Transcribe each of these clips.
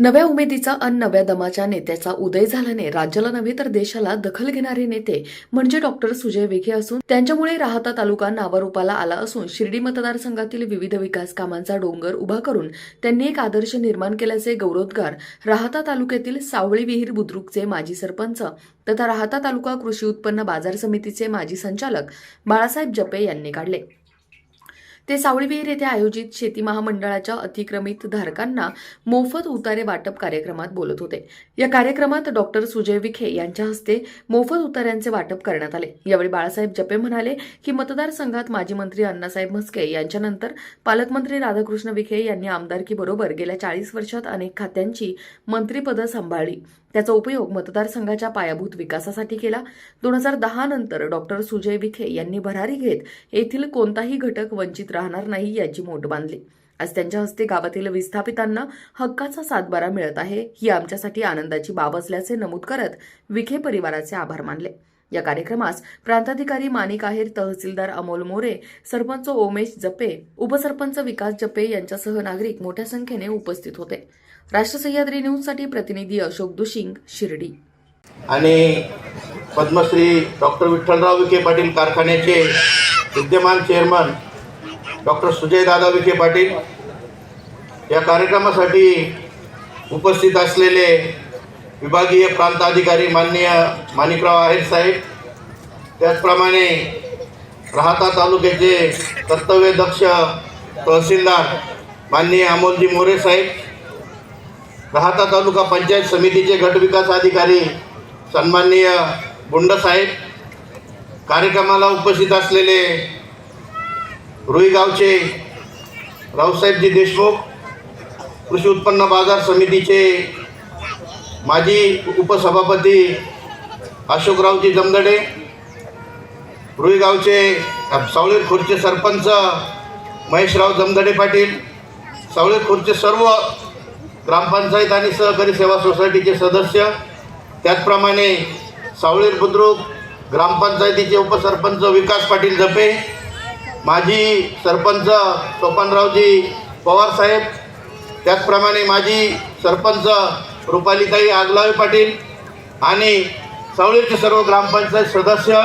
नव्या उमेदीचा अन नव्या दमाच्या नेत्याचा उदय झाल्याने राज्याला नव्हे तर देशाला दखल घेणारे नेते म्हणजे डॉक्टर सुजय विखे असून त्यांच्यामुळे राहता तालुका नावारूपाला आला असून शिर्डी मतदारसंघातील विविध विकास कामांचा डोंगर उभा करून त्यांनी एक आदर्श निर्माण केल्याचे गौरवोद्गार राहता तालुक्यातील सावळी विहीर बुद्रुकचे माजी सरपंच तथा राहता तालुका कृषी उत्पन्न बाजार समितीचे माजी संचालक बाळासाहेब जपे यांनी काढले. ते सावळीविहीर येथे आयोजित शेती महामंडळाच्या अतिक्रमित धारकांना मोफत उतारे वाटप कार्यक्रमात बोलत होते. या कार्यक्रमात डॉक्टर सुजय विखे यांच्या हस्ते मोफत उतार्यांचे वाटप करण्यात आले. यावेळी बाळासाहेब जपे म्हणाले की मतदारसंघात माजी मंत्री अण्णासाहेब म्हस्के यांच्यानंतर पालकमंत्री राधाकृष्ण विखे यांनी आमदारकीबरोबर गेल्या चाळीस वर्षात अनेक खात्यांची मंत्रिपदं सांभाळली. त्याचा उपयोग मतदारसंघाच्या पायाभूत विकासासाठी केला. दोन हजार दहा नंतर डॉक्टर सुजय विखे यांनी भरारी घेत येथील कोणताही घटक वंचित राहणार नाही याची मोठ बांधली. आज त्यांच्या हस्ते गावातील विस्थापितांना हक्काचा सातबारा मिळत आहे ही आमच्यासाठी आनंदाची बाब असल्याचे नमूद करत विखे परिवाराचे आभार मानले. या कार्यक्रमास प्रांताधिकारी माणिक आहेर तहसीलदार अमोल मोरे सरपंच ओमेश जपे उपसरपंच विकास जपे यांच्यासह नागरिक मोठ्या संख्येने उपस्थित होते. राष्ट्र सह्याद्री न्यूजसाठी प्रतिनिधी अशोक दुशिंग शिर्डी. आणि पद्मश्री डॉक्टर विठ्ठलराव विखे पाटील कारखान्याचे विद्यमान चेअरमन डॉक्टर सुजयदादा विखे पाटील या कार्यक्रमासाठी उपस्थित असलेले विभागीय प्रांताधिकारी माननीय माणिकराव आहेर साहेब त्याचप्रमाणे राहता तालुक्याचे कर्तव्यदक्ष तहसीलदार माननीय अमोलजी मोरे साहेब राहता तालुका पंचायत समितीचे गटविकास अधिकारी सन्माननीय गुंडसाहेब कार्यक्रमाला उपस्थित असलेले रुईगावचे रावसाहेबजी देशमुख कृषी उत्पन्न बाजार समितीचे माजी उपसभापती अशोकरावजी जमदडे रुईगावचे सावळी खुर्चे सरपंच महेशराव जमदडे पाटील सावळी खुर्चे सर्व ग्रामपंचायत आणि सहकारी सेवा सोसायटीचे सदस्य त्याचप्रमाणे सावळेर बुद्रुक ग्रामपंचायतीचे उपसरपंच विकास पाटील जपे माजी सरपंच सोपानरावजी पवारसाहेब त्याचप्रमाणे माजी सरपंच रुपालीताई आगलावे पाटील आणि सावळीरचे सर्व ग्रामपंचायत सदस्य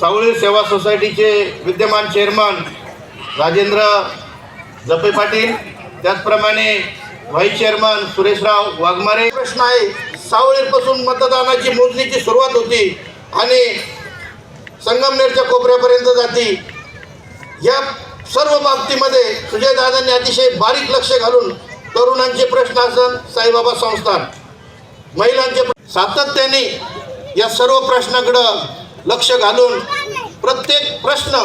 सावळी सेवा सोसायटीचे विद्यमान चेअरमन राजेंद्र जपे पाटील त्याचप्रमाणे व्हाईस चेअरमन सुरेशराव वाघमारे. प्रश्न आहे सावळीपासून मतदानाची मोजणीची सुरुवात होती आणि संगमनेरच्या कोपऱ्यापर्यंत जाती. या सर्व बाबतीमध्ये सुजयदादांनी अतिशय बारीक लक्ष घालून तरुणांचे प्रश्न असन साईबाबा संस्थान. महिलांचे सातत्याने या सर्व प्रश्नाकडं लक्ष घालून प्रत्येक प्रश्न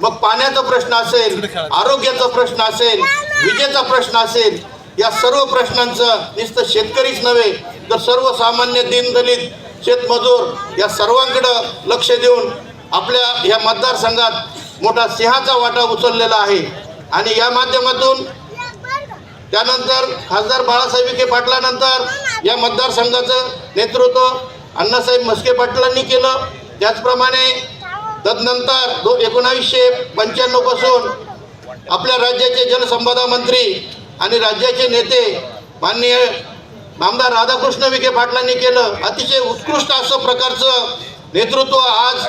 मग पाण्याचा प्रश्न असेल आरोग्याचा प्रश्न असेल विजेचा प्रश्न असेल या सर्व प्रश्नांचं नुसतं शेतकरीच नव्हे तर सर्वसामान्य दीनदलित शेतमजूर या सर्वांकडं लक्ष देऊन आपल्या या मतदारसंघात मोठा सिंहाचा वाटा उचललेला आहे. आणि या माध्यमातून त्यानंतर खासदार बाळासाहेब विखे पाटलानंतर या मतदारसंघाचं नेतृत्व अण्णासाहेब म्हस्के पाटलांनी केलं. त्याचप्रमाणे तदनंतर दो एकोणावीसशे पंच्याण्णवपासून आपल्या राज्याचे जलसंपदा मंत्री आणि राज्याचे नेते माननीय आमदार राधाकृष्ण विखे पाटलांनी केलं. अतिशय उत्कृष्ट असं प्रकारचं नेतृत्व आज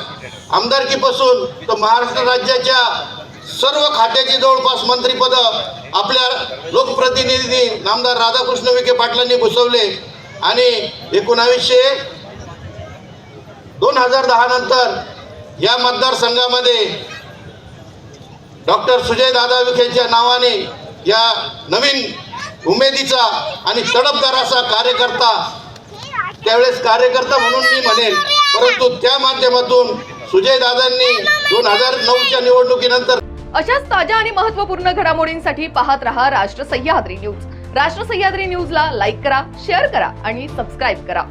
आमदारकीपासून तर महाराष्ट्र राज्याच्या सर्व खात्याची जवळपास मंत्रिपदं आपल्या लोकप्रतिनिधी नामदार राधाकृष्ण विखे पाटलांनी घुसवले आणि एकोणावीसशे दोन हजार दहा नंतर या मतदारसंघामध्ये डॉक्टर सुजयदादा विखेच्या नावाने या नवीन उमेदीचा आणि तडपदाराचा असा कार्यकर्ता त्यावेळेस कार्यकर्ता म्हणून मी म्हणेन परंतु त्या माध्यमातून सुजय दादांनी दोन हजार नऊच्या निवडणुकीनंतर अशाच ताज्या आणि महत्त्वपूर्ण घडामोडींसाठी पाहत रहा राष्ट्र सह्याद्री न्यूज. राष्ट्र सह्याद्री न्यूजला लाईक करा शेअर करा आणि सबस्क्राईब करा.